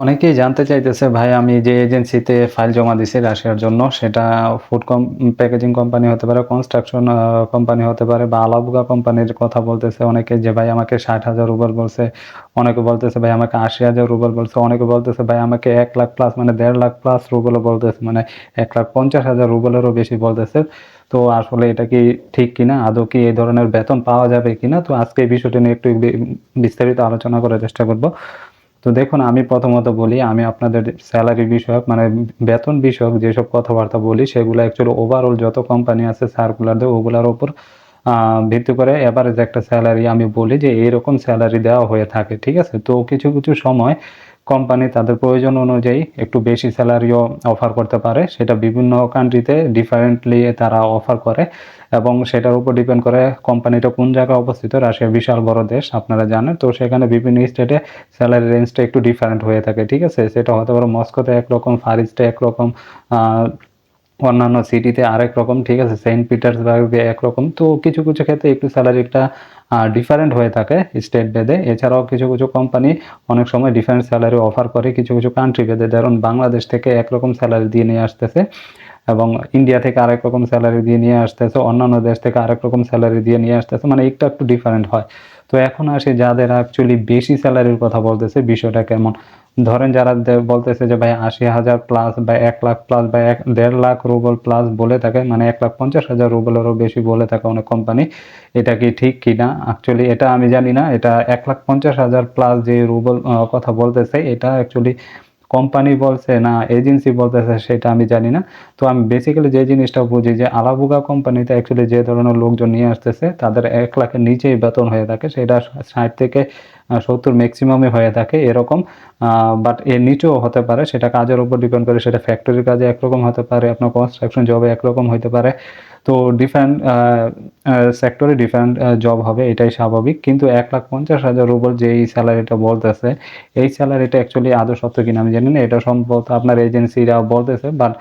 অনেকেই জানতে চাইতেছে, ভাই, আমি যে এজেন্সিতে ফাইল জমা দিছি রাশিয়ার জন্য, সেটা ফুড কম প্যাকেজিং কোম্পানি হতে পারে কনস্ট্রাকশন কোম্পানি হতে পারে বা আলাবুগা কোম্পানির কথা বলতেছে। অনেকে যে, ভাই, আমাকে ষাট হাজার রুবেল বলছে। অনেকে বলতেছে, ভাই, আমাকে আশি হাজার রুবেল বলছে। অনেকে বলতেছে, ভাই, আমাকে এক লাখ প্লাস মানে দেড় লাখ প্লাস রুবেলও বলতেছে। মানে এক লাখ পঞ্চাশ হাজার রুবেলেরও বেশি বলতেছে। তো আসলে এটা কি ঠিক কিনা? আদৌ কি এই ধরনের বেতন পাওয়া যাবে কিনা? তো আজকে এই বিষয়টি নিয়ে একটু বিস্তারিত আলোচনা করার চেষ্টা করব। তো দেখুন, আমি প্রথমত বলি, আমি আপনাদের স্যালারি বিষয়ক মানে বেতন বিষয়ক যেসব কথাবার্তা বলি, সেগুলো অ্যাকচুয়ালি ওভারঅল যত কোম্পানি আছে সার্কুলার দেয়, ওগুলোর ওপর ভিত্তি করে এভারেজ একটা স্যালারি আমি বলি যে, এরকম স্যালারি দেওয়া হয়ে থাকে, ঠিক আছে? তো কিছু কিছু সময় কোম্পানি তাদের প্রয়োজন অনুযায়ী একটু বেশি স্যালারিও অফার করতে পারে। সেটা বিভিন্ন কান্ট্রিতে ডিফারেন্টলি তারা অফার করে এবং সেটার উপর ডিপেন্ড করে কোম্পানিটা কোন জায়গায় অবস্থিত রাশিয়া বিশাল বড় দেশ, আপনারা জানেন। তো সেখানে বিভিন্ন স্টেটে স্যালারি রেঞ্জটা একটু ডিফারেন্ট হয়ে থাকে, ঠিক আছে? সেটা হতে পারে মস্কোতে একরকম ফারিস্টে একরকম অন্যান্য সিটিতে আরেক রকম, ঠিক আছে? সেন্ট পিটার্সবার্গে একরকম তো কিছু কিছু ক্ষেত্রে একটু স্যালারিটা ডিফারেন্ট হয়ে থাকে স্টেট ভেদে। এছাড়াও কিছু কিছু কোম্পানি অনেক সময় ডিফারেন্ট স্যালারি অফার করে। কিছু কিছু কান্ট্রি ভেদে। ধরুন বাংলাদেশ থেকে একরকম স্যালারি দিয়ে নিয়ে আসতেছে এবং ইন্ডিয়া থেকে আরেক রকম স্যালারি দিয়ে নিয়ে আসতেছে, অন্যান্য দেশ থেকে আরেক রকম স্যালারি দিয়ে নিয়ে আসতেছে মানে একটু একটু ডিফারেন্ট হয়। তো এখন আসে যাদের অ্যাকচুয়ালি বেশি স্যালারির কথা বলতেছে, বিষয়টা কেমন? ধরেন যারা বলতেছে যে ভাই আশি হাজার প্লাস বা এক লাখ প্লাস বা এক দেড় লাখ রুবল প্লাস বলে থাকে মানে এক লাখ পঞ্চাশ হাজার রুবলেরও বেশি বলে থাকে অনেক কোম্পানি এটা কি ঠিক কি না? অ্যাকচুয়ালি এটা আমি জানি না, এটা এক লাখ পঞ্চাশ হাজার প্লাস যে রুবল কথা বলতেছে, এটা অ্যাকচুয়ালি কোম্পানি বলছে না এজেন্সি বলতেছে সেটা আমি জানি না। তো আমি বেসিক্যালি যে জিনিসটা বুঝি যে আলাবুগা কোম্পানিতে অ্যাকচুয়ালি যে ধরনের লোকজন নিয়ে আসতেছে, তাদের এক লাখের নিচেই বেতন হয়ে থাকে, সেটা ষাট থেকে সত্তর ম্যাক্সিমামে হয়ে থাকে এরকম। বাট এর নিচেও হতে পারে, সেটা কাজের উপর ডিপেন্ড করে, সেটা ফ্যাক্টরির কাজে একরকম হতে পারে, আপনার কনস্ট্রাকশন জবে একরকম হতে পারে। তো ডিফারেন্ট সেক্টরে ডিফারেন্ট জব হবে, এটাই স্বাভাবিক। কিন্তু এক লাখ পঞ্চাশ হাজার রুবল যে এই স্যালারিটা বলতেছে, এই স্যালারিটা অ্যাকচুয়ালি আদৌ সত্য কিনা আমি জানি না, এটা সম্ভবত আপনার এজেন্সিরা বলতেছে বাট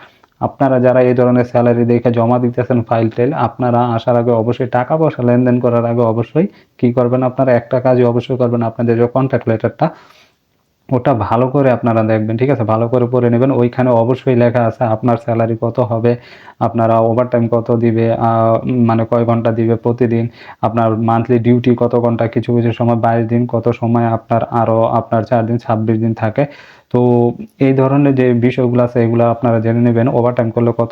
আপনারা যারা এই ধরনের স্যালারি দেখে জমা দিতেছেন ফাইল টাইল আপনারা আসার আগে অবশ্যই টাকা পয়সা লেনদেন করার আগে অবশ্যই কি করবেন আপনারা? একটা কাজই অবশ্যই করবেন আপনাদের যে কন্ট্যাক্ট লেটারটা ওটা ভালো করে আপনারা দেখবেন, ঠিক আছে? ভালো করে পড়ে নেবেন। ওইখানে অবশ্যই লেখা আছে আপনার স্যালারি কত হবে, আপনারা ওভারটাইম কত দিবে মানে কয় ঘণ্টা দিবে প্রতিদিন, আপনার মান্থলি ডিউটি কত ঘণ্টা, কিছু কিছু সময় বাইশ দিন, কত সময় আপনার আরও আপনার চার দিন, ছাব্বিশ দিন থাকে। তো এই ধরনের যে বিষয়গুলো আছে, এগুলো আপনারা জেনে নেবেন। ওভারটাইম করলে কত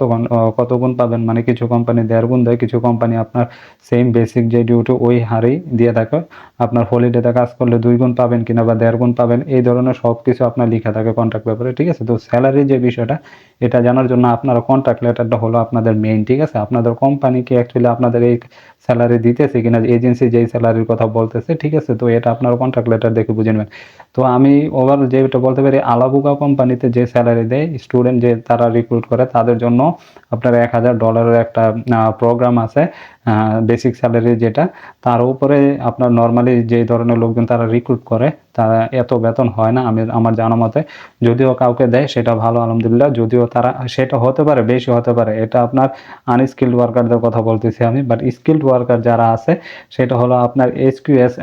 কত গুণ পাবেন? মানে কিছু কোম্পানি দেড় গুণ দেয়, কিছু কোম্পানি আপনার সেম বেসিক যে ডিউটি ওই হারেই দিয়ে থাকে। আপনার হলিডেতে কাজ করলে দুই গুণ পাবেন কিনা বা দেড় গুণ পাবেন, এই ধরনের সব কিছু আপনার লেখা থাকে কন্ট্রাক্ট ব্যাপারে ঠিক আছে? তো স্যালারি যে বিষয়টা, এটা জানার জন্য আপনার কন্ট্রাক্ট লেটারটা হলো আপনাদের মেইন ঠিক আছে? আপনাদের কোম্পানিকে অ্যাকচুয়ালি আপনাদের এই স্যালারি দিতেছে কিনা এজেন্সি যেই স্যালারির কথা বলতেছে, ঠিক আছে? তো এটা আপনার কন্ট্রাক্ট লেটার দেখে বুঝে নেবেন। তো আমি ওভার যেটা বলতে পারি আলাবুকা কোম্পানিতে যে স্যালারি দেয় স্টুডেন্ট যে তারা রিক্রুট করে, তাদের জন্য আপনার এক হাজার ডলারের একটা প্রোগ্রাম আছে বেসিক স্যালারি যেটা। তার উপরে আপনার নর্মালি যে ধরনের লোকজন তারা রিক্রুট করে, তারা এত বেতন হয় না, আমি, আমার জানা মতে। যদিও কাউকে দেয়, সেটা ভালো, আলহামদুলিল্লাহ। যদিও তারা, সেটা হতে পারে, বেশি হতে পারে, এটা আপনার আনস্কিল্ড ওয়ার্কারদের কথা বলতেছি আমি। বাট স্কিল্ড ওয়ার্কার যারা আছে, সেটা হলো আপনার এসকিউএস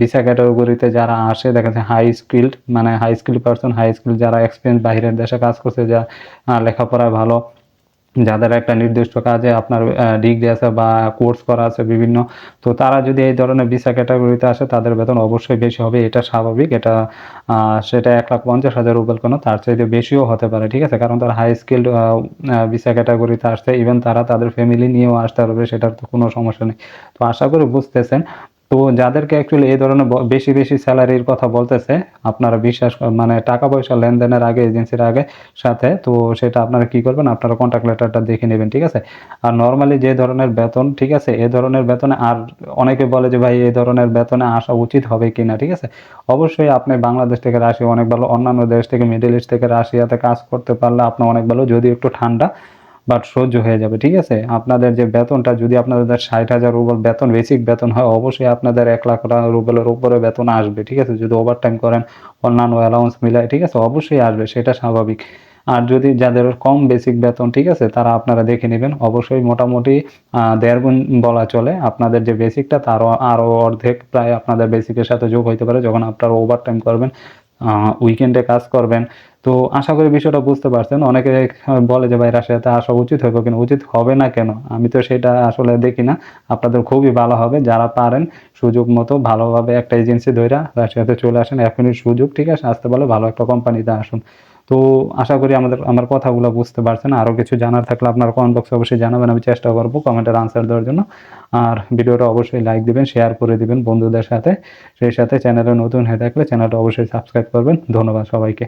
ভিসা ক্যাটাগরিতে যারা আসে, দেখা যাচ্ছে হাই স্কিল্ড মানে high skilled person high skilled যারা এক্সপিরিয়েন্স বাইরের দেশে কাজ করছে যা আহ, লেখাপড়ায় ভালো যাদের একটা নির্দিষ্ট কাজে আপনার ডিগ্রি আছে বা কোর্স করা আছে বিভিন্ন তো তারা যদি এই ধরনের ভিসা ক্যাটাগরিতে আসে তাদের বেতন অবশ্যই বেশি হবে এটা স্বাভাবিক এটা সেটা এক লাখ পঞ্চাশ হাজার রুবেল কোনো তার চাইতে বেশিও হতে পারে ঠিক আছে? কারণ তারা হাই স্কিল্ড ভিসা ক্যাটাগরিতে আসছে ইভেন তারা তাদের ফ্যামিলি নিয়েও আসতে পারবে সেটার তো কোনো সমস্যা নেই। তো আশা করি বুঝতেছেন তো যাদেরকে অ্যাকচুয়ালি এই ধরনের বেশি বেশি স্যালারির কথা বলতেছে, আপনারা বিশ্বাস মানে টাকা পয়সা লেনদেনের আগে এজেন্সির আগে সাথে, তো সেটা আপনারা কি করবেন? আপনারা কন্ট্যাক্ট লেটারটা দেখে নেবেন, ঠিক আছে? আর নর্মালি যে ধরনের বেতন, ঠিক আছে? এ ধরনের বেতনে আর অনেকে বলে যে, ভাই এই ধরনের বেতনে আসা উচিত হবে কিনা? ঠিক আছে? অবশ্যই আপনি বাংলাদেশ থেকে রাশিয়া, অনেক ভালো অন্যান্য দেশ থেকে মিডল ইস্ট থেকে রাশিয়াতে কাজ করতে পারলে আপনার অনেক ভালো যদি একটু ঠান্ডা। বাট সহ্য হয়ে যাবে, ঠিক আছে? আপনাদের যে বেতনটা, যদি আপনাদের ষাট হাজার রুবেল বেতন, বেসিক বেতন হয়, অবশ্যই আপনাদের এক লাখ রুবেলের উপরে বেতন আসবে, ঠিক আছে? যদি ওভার টাইম করেন, অন্যান্য অ্যালাউন্স মিলায়, ঠিক আছে? অবশ্যই আসবে, সেটা স্বাভাবিক। আর যদি যাদের কম বেসিক বেতন, ঠিক আছে? তারা আপনারা দেখে নেবেন। অবশ্যই মোটামুটি দেড় গুণ বলা চলে। আপনাদের যে বেসিকটা, তারও আরও অর্ধেক প্রায় আপনাদের বেসিকের সাথে যোগ হইতে পারে, যখন আপনারা ওভার টাইম করবেন উইকেন্ডে কাজ করবেন। তো আশা করি বিষয়টা বুঝতে পারছেন। অনেকে বলে যে, ভাই, রাশিয়াতে আসা উচিত হবে কিন্তু উচিত হবে না কেন? আমি তো সেটা আসলে দেখি না। আপনাদের খুবই ভালো হবে। যারা পারেন, সুযোগ মতো ভালোভাবে একটা এজেন্সি ধরে রাশিয়াতে চলে আসেন। এখনই সুযোগ, ঠিক আছে? আসতে পারলে ভালো একটা কোম্পানিতে আসুন। তো আশা করি আমাদের, আমার কথাগুলো বুঝতে পারছেন। আরও কিছু জানার থাকলে আপনার কমেন্ট বক্সে অবশ্যই জানাবেন, আমি চেষ্টা করব কমেন্টের আনসার দেওয়ার জন্য। আর ভিডিওটা অবশ্যই লাইক দিবেন শেয়ার করে দিবেন বন্ধুদের সাথে। সেই সাথে চ্যানেলে নতুন হয়ে থাকলে চ্যানেলটা অবশ্যই সাবস্ক্রাইব করবেন। ধন্যবাদ সবাইকে।